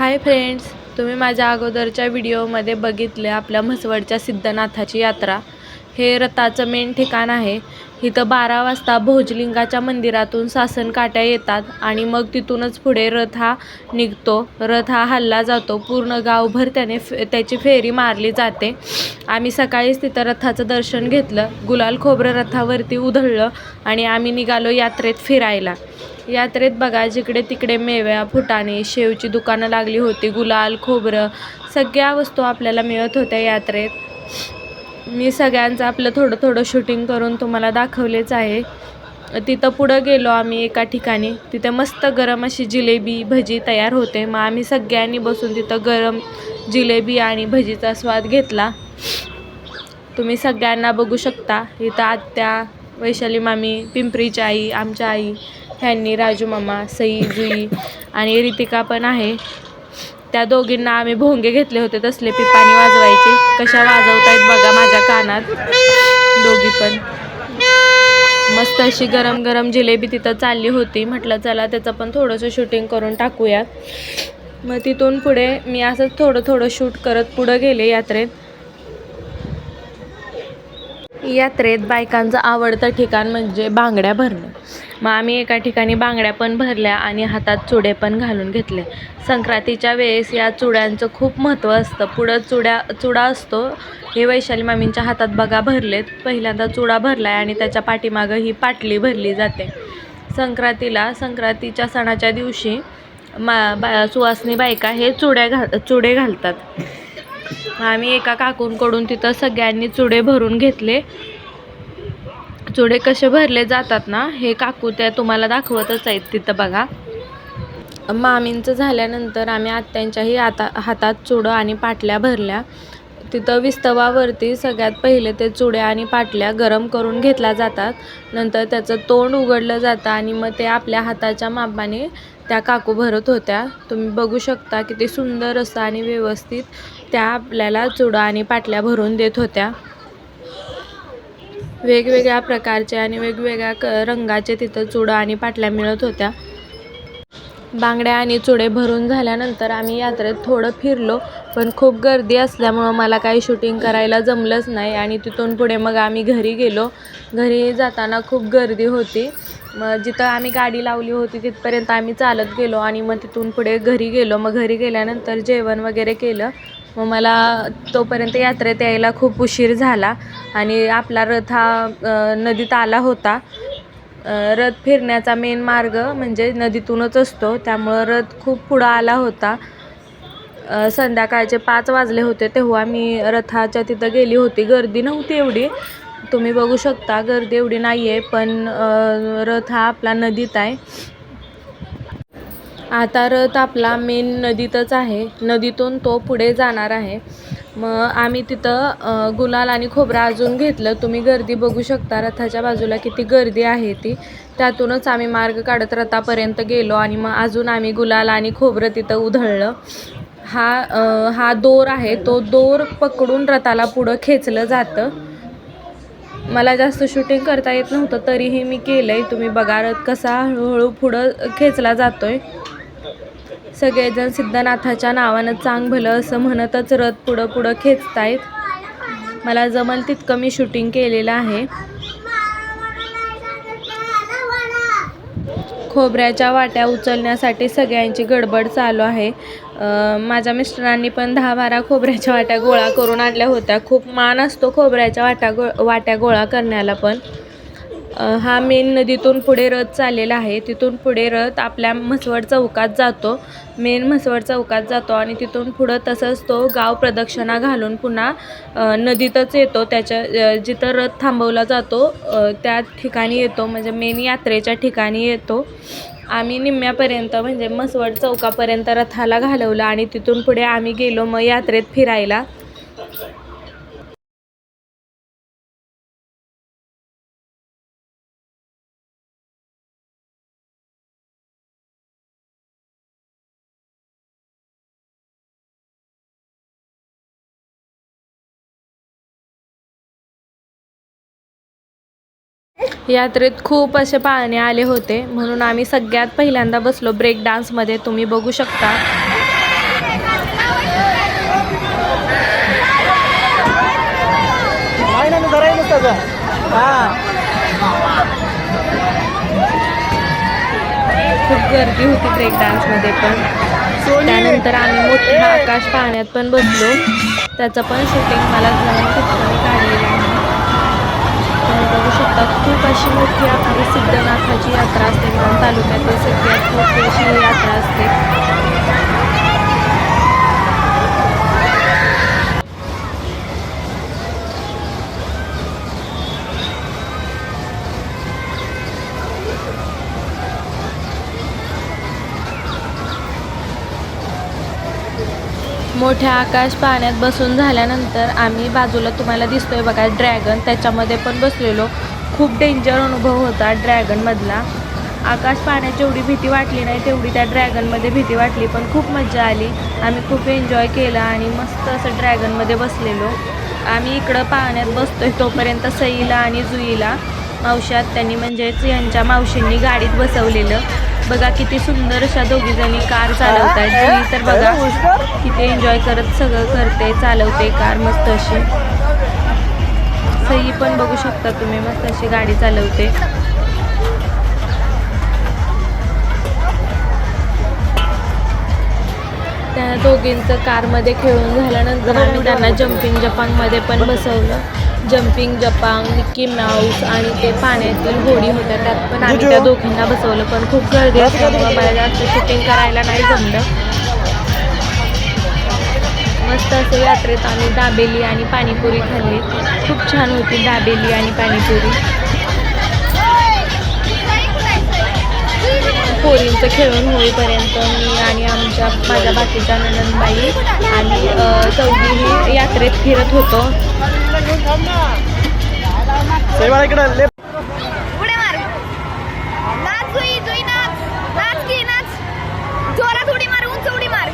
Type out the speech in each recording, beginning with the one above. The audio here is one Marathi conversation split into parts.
हाय फ्रेंड्स तुम्ही माझ्या अगोदरच्या व्हिडिओमध्ये बघितले आपल्या म्हसवडच्या सिद्धनाथाची यात्रा. हे रथाचं मेन ठिकाण आहे. इथं बारा वाजता भोजलिंगाच्या मंदिरातून सासन काट्या येतात आणि मग तिथूनच पुढे रथ हा निघतो. रथ हा हल्ला जातो. पूर्ण गावभर त्याने फे त्याची फेरी मारली जाते. आम्ही सकाळीच तिथं रथाचं दर्शन घेतलं. गुलाल खोबरं रथावरती उधळलं आणि आम्ही निघालो यात्रेत फिरायला. यात्रेत बघा जिकडे तिकडे मेव्या फुटाणे शेवची दुकानं लागली होती गुलाल खोबरं सगळ्या वस्तू आपल्याला मिळत होत्या यात्रेत. मी सगळ्यांचं आपलं थोडं थोडं शूटिंग करून तुम्हाला दाखवलेच आहे. तिथं पुढं गेलो आम्ही एका ठिकाणी. तिथे मस्त गरम अशी जिलेबी भजी तयार होते. मग आम्ही सगळ्यांनी बसून तिथं गरम जिलेबी आणि भजीचा स्वाद घेतला. तुम्ही सगळ्यांना बघू शकता. इथं आत्या वैशाली मामी पिंपरीची आई आमच्या आई ह्यांनी राजू मामा सई जुई आणि रितिका पण आहे. त्या दोघींना आम्ही भोंगे घेतले होते तसले पिपाणी वाजवायचे. कशा वाजवतायत बघा माझ्या कानात. दोघी पण. मस्त अशी गरम गरम जिलेबी तिथं चालली होती. म्हटलं चला त्याचं पण थोडंसं शूटिंग करून टाकूयात मग तिथून पुढे मी असंच थोडं थोडं शूट करत पुढं गेले यात्रेत. यात्रेत बायकांचं आवडतं ठिकाण म्हणजे बांगड्या भरणं. मग आम्ही एका ठिकाणी बांगड्या पण भरल्या आणि हातात चुडे पण घालून घेतले. संक्रांतीच्या वेळेस या चुड्यांचं खूप महत्त्व असतं. पुढं चुड्या चुडा असतो. हे वैशाली मामींच्या हातात बघा भरलेत. पहिल्यांदा चुडा भरला आहे आणि त्याच्या पाठीमागं ही पाटली भरली जाते. संक्रांतीला संक्रांतीच्या सणाच्या दिवशी मा बा सुवासनी बायका हे चुड्या घा चुडे घालतात. आम्ही एका काकूंकडून तिथं सगळ्यांनी चुडे भरून घेतले. चुडे कसे भरले जातात ना हे काकू त्या तुम्हाला दाखवतच आहेत तिथं बघा. मामींचं झाल्यानंतर आम्ही आत्यांच्याही आता हातात चुडं आणि पाटल्या भरल्या. तिथं विस्तवावरती सगळ्यात पहिले ते चुड्या आणि पाटल्या गरम करून घेतल्या जातात. नंतर त्याचं तोंड उघडलं जातं आणि मग ते आपल्या हाताच्या मापाने त्या काकू भरत होत्या. तुम्ही बघू शकता किती सुंदर असं आणि व्यवस्थित त्या आपल्याला चुडा आणि पाटल्या भरून देत होत्या. वेगवेगळ्या प्रकारचे आणि वेगवेगळ्या क रंगाचे तिथं चुडा आणि पाटल्या मिळत होत्या. बांगड्या आणि चुडे भरून झाल्यानंतर आम्ही यात्रेत थोडं फिरलो पण खूप गर्दी असल्यामुळं मला काही शूटिंग करायला जमलंच नाही आणि तिथून पुढे मग आम्ही घरी गेलो. घरी जाताना खूप गर्दी होती. मग जिथं आम्ही गाडी लावली होती तिथपर्यंत आम्ही चालत गेलो आणि मग तिथून पुढे घरी गेलो. मग घरी गेल्यानंतर जेवण वगैरे केलं. मग मला तोपर्यंत यात्रेत यायला खूप उशीर झाला आणि आपला रथ हा नदीत आला होता. रथ फिरण्याचा मेन मार्ग म्हणजे नदीतूनच असतो. त्यामुळं रथ खूप पुढं आला होता. संध्याकाळचे पाच वाजले होते तेव्हा मी रथाच्या तिथं गेली होती. गर्दी नव्हती एवढी. तुम्ही बघू शकता गर्दी एवढी नाही आहे पण रथ हा आपला नदीत आहे. आता रथ आपला मेन नदीतच आहे. नदीतून तो पुढे जाणार आहे. मग आम्ही तिथं गुलाल आणि खोबरं अजून घेतलं. तुम्ही गर्दी बघू शकता. रथाच्या बाजूला किती गर्दी आहे ती. त्यातूनच आम्ही मार्ग काढत रथापर्यंत गेलो आणि मग अजून आम्ही गुलाल आणि खोबरं तिथं उधळलं. हा हा दोर आहे. तो दोर पकडून रथाला पुढं खेचलं जातं. मला जास्त शूटिंग करता येत नव्हतं. तरीही मी केलं आहे तुम्ही बघा रथ कसा हळूहळू पुढं खेचला जातो आहे सगळेजण सिद्धनाथाच्या नावानं चांग भलं असं म्हणतच रथ पुढं पुढं खेचतायत. मला जमल तितकं मी शूटिंग केलेलं आहे. खोबऱ्याच्या वाट्या उचलण्यासाठी सगळ्यांची गडबड चालू आहे. माझ्या मिस्टरांनी पण दहा बारा खोबऱ्याच्या वाट्या गोळा करून आणल्या होत्या. खूप मान असतो खोबऱ्याच्या वाट्या गो वाट्या गोळा करण्याला पण. हा मेन नदीतून पुढे रथ चाललेला आहे. तिथून पुढे रथ आपल्या म्हसवड चौकात जातो. मेन म्हसवड चौकात जातो आणि तिथून पुढं तसंच तो गाव प्रदक्षिणा घालून पुन्हा नदीतच येतो. त्याच्या जिथं रथ थांबवला जातो त्या ठिकाणी येतो. म्हणजे मेन यात्रेच्या ठिकाणी येतो. आम्ही निम्म्यापर्यंत म्हणजे म्हसवड चौकापर्यंत रथाला घालवलं आणि तिथून पुढे आम्ही गेलो मग यात्रेत फिरायला. यात्रेत खूप असे पाळणे आले होते. म्हणून आम्ही सगळ्यात पहिल्यांदा बसलो. ब्रेक डान्समध्ये तुम्ही बघू शकता. हां. खूप गर्दी होती ब्रेक डान्समध्ये पण. त्यानंतर आम्ही मोठ्या आकाश पाहण्यात पण बसलो. त्याचं पण शूटिंग मला काढलेलं आहे. बघू शकता खूप अशी मोठी आपली सिद्धनाथाची यात्रा असते. माण तालुक्यातील सगळ्यात मोठी अशी ही यात्रा असते. मोठ्या आकाश पाण्यात बसून झाल्यानंतर आम्ही बाजूला तुम्हाला दिसतोय बघा ड्रॅगन. त्याच्यामध्ये पण बसलेलो. खूप डेंजर अनुभव होता ड्रॅगनमधला. आकाश पाण्यात जेवढी भीती वाटली नाही तेवढी त्या ड्रॅगनमध्ये भीती वाटली पण खूप मजा आली. आम्ही खूप एन्जॉय केला आणि मस्त असं ड्रॅगनमध्ये बसलेलो. आम्ही इकडं पाण्यात बसतोय तोपर्यंत सईला आणि जुईला मावशात त्यांनी म्हणजेच यांच्या मावशींनी गाडीत बसवलेलं. बघा किती सुंदर अशा दोघीजणी कार चालवतात जुई तर बघा किती एन्जॉय करत सगळं करते चालवते कार मस्त अशी. सई पण बघू शकता तुम्ही मस्त अशी गाडी चालवते. त्या दोघींचं कारमध्ये खेळून झाल्यानंतर आम्ही त्यांना जम्पिंग जपांगमध्ये पण बसवलं. जम्पिंग जपांग मिक्की माऊस आणि ते पाण्यातील होडी होत्या. त्यात पण आम्ही त्या दोघींना बसवलं पण खूप गर्दी असल्यामुळं मला जास्त शूटिंग करायला नाही जमलं. मस्त असं यात्रेत आम्ही दाबेली आणि पाणीपुरी खाल्ली. खूप छान होती दाबेली आणि पाणीपुरी. पोरींचं खेळून होईपर्यंत मी आणि आमच्या माझ्या बाकीच्या नंदनबाई आणि चौघीही यात्रेत फिरत होतो. सेवा इकडं ले. उड्या मार. नाच जुई जुई नाच. नाच की नाच. जोरात उडी मार उंच उडी मार.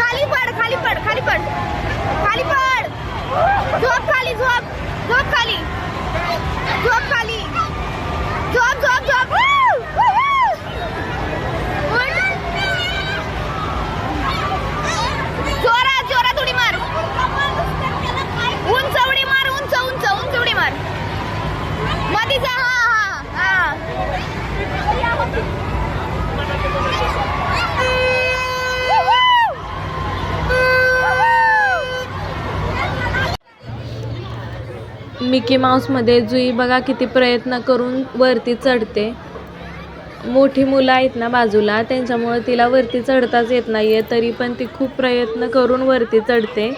खाली पड खाली पड खाली पड. खाली पड. झोप खाली झोप. झोप खाली. झोप खाली. झोप झोप झोप. मिकी माऊसमध्ये जुई बघा किती प्रयत्न करून वरती चढते. मोठी मुलं आहेत ना बाजूला त्यांच्यामुळं तिला वरती चढताच येत नाही आहे तरी पण ती खूप प्रयत्न करून वरती चढते.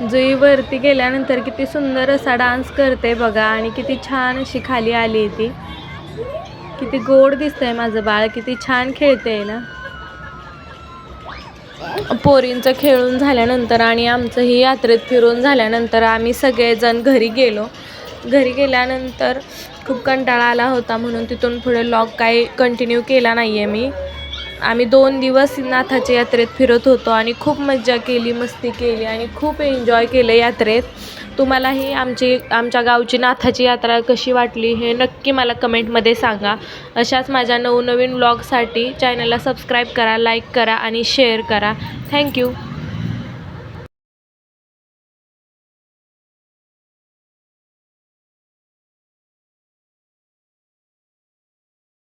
जुई वरती गेल्यानंतर किती सुंदर असा डान्स करते बघा आणि किती छान अशी खाली आली ती. किती गोड दिसतंय माझं बाळ किती छान खेळते ना. पोरींचं खेळून झाल्यानंतर आणि आमचंही यात्रेत फिरून झाल्यानंतर आम्ही सगळेजण घरी गेलो. घरी गेल्यानंतर खूप कंटाळा आला होता म्हणून तिथून पुढे लॉक काही कंटिन्यू केला नाही आहे मी. आम्ही दोन दिवस नाथाच्या यात्रेत फिरत होतो आणि खूप मज्जा केली मस्ती केली आणि खूप एन्जॉय केलं यात्रेत. तुम्हालाही आमची आमच्या गावची नाथाची यात्रा कशी वाटली हे नक्की मला कमेंटमध्ये सांगा. अशाच माझ्या नवनवीन व्लॉगसाठी चॅनलला सबस्क्राईब करा लाईक करा आणि शेअर करा. थँक्यू